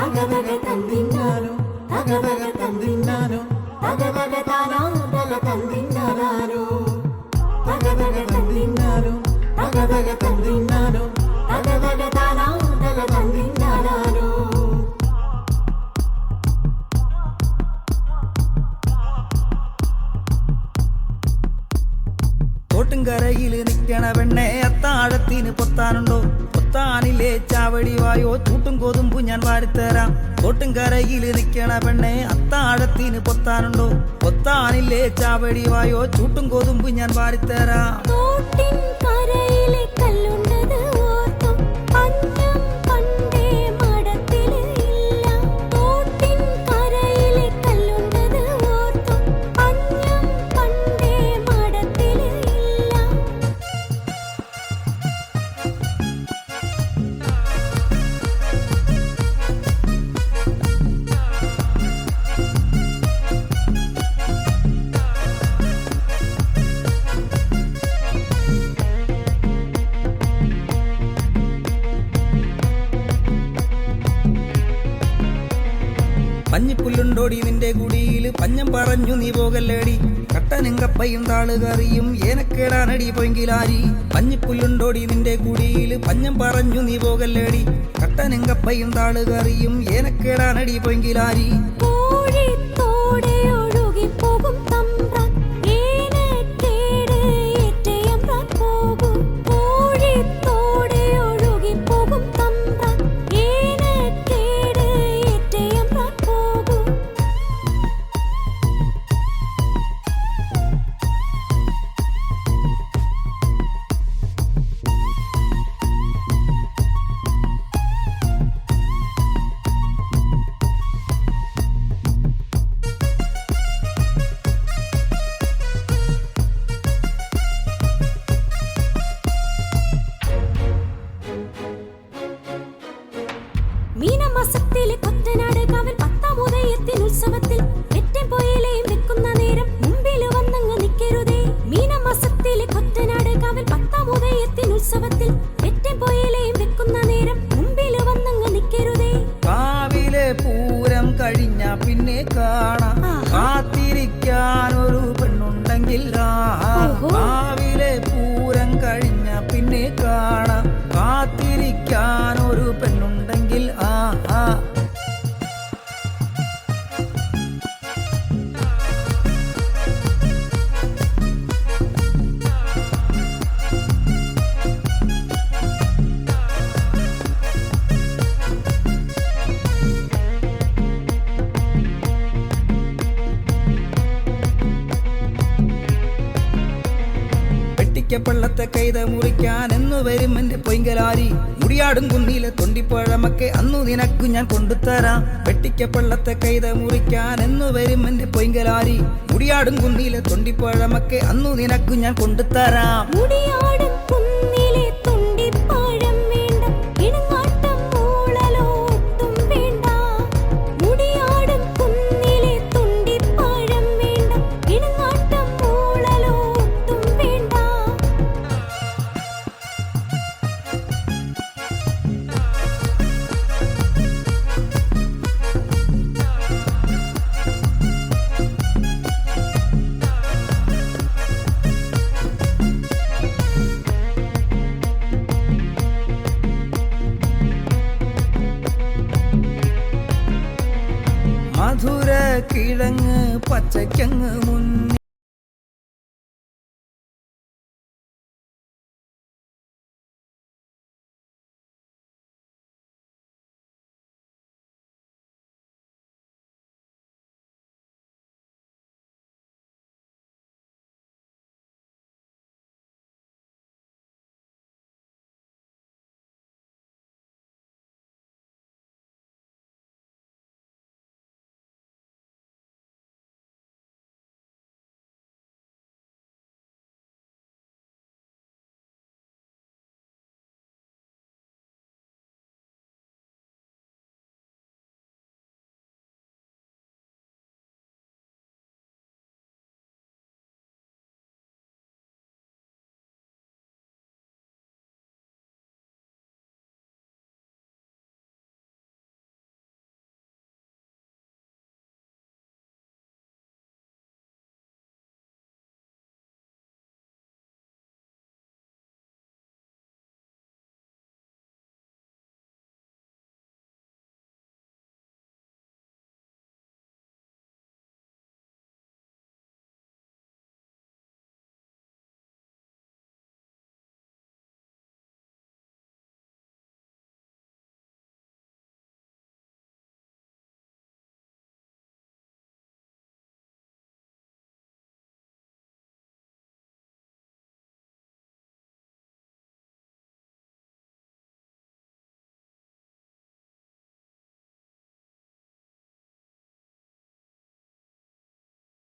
തകതക തന്തിന്നാനോ തകതക തന്തിന്നാനോ തകതക താനോ തല തന്തിന്നാനോ തകതക തന്തിന്നാനോ തകതക തന്തിന്നാനോ തകതക താനോ തല തന്തിന്നാനോ തോട്ടുംകരയിൽ നിൽക്കണ പെണ്ണെ അത്താഴത്തിന് പൊത്താനുണ്ടോ പൊത്താനില്ലേ ചാവടി വായോ ചൂട്ടും കൊതുമ്പു ഞാൻ വാരിത്തരാം. തോട്ടുംകരയിൽ നിൽക്കണ പെണ്ണെ അത്താഴത്തിന് പൊത്താനുണ്ടോ? പൊത്താനില്ലേ? ചാവടി വായോ ചൂട്ടും കൊതുമ്പു ഞാൻ വാരിത്തരാം. തോട്ടിൻ കരയിലെ പഞ്ഞിപ്പുല്ലുണ്ടോടി നിന്റെ കുടിയിൽ പഞ്ഞം പറഞ്ഞു നീ പോകല്ലേടി. കട്ടനും കപ്പയും താളുകറിയും ഏനക്കേടാനടി പൊങ്കിലാരി. പഞ്ഞിപ്പുല്ലുണ്ടോടി നിന്റെ കുടിയിൽ പഞ്ഞം പറഞ്ഞു നീ പോകല്ലേടി. കട്ടനും കപ്പയും താളുകറിയും ഏനക്കേടാനടി പൊങ്കിലാരി. പൂരം കഴിഞ്ഞ പിന്നെ കാണാം. കാത്തിരിക്കാൻ ഒരു പെണ്ണുണ്ടെങ്കിൽ രാവിലെ. പൂരം കഴിഞ്ഞ പിന്നെ കാണാം. കാത്തിരിക്കാൻ വെട്ടിക്കപ്പള്ളത്തെ കൈത മുറിക്കാൻ എന്നു വരും എന്റെ പൊയ്ങ്കലാരി. മുടിയാടും കുന്നിലെ തൊണ്ടിപ്പഴമൊക്കെ അന്നു നിനക്കു ഞാൻ കൊണ്ടുതരാം. വെട്ടിക്കപ്പള്ളത്തെ കൈത മുറിക്കാൻ എന്നു വരും എന്റെ പൊയ്ങ്കലാരി. മുടിയാടും കുന്നിലെ തൊണ്ടിപ്പഴമൊക്കെ അന്നു നിനക്കു ഞാൻ കൊണ്ടുതരാം. മുടിയാടും മധുര കിഴങ്ങ് പച്ചക്കങ്ങ് മുന്നിൽ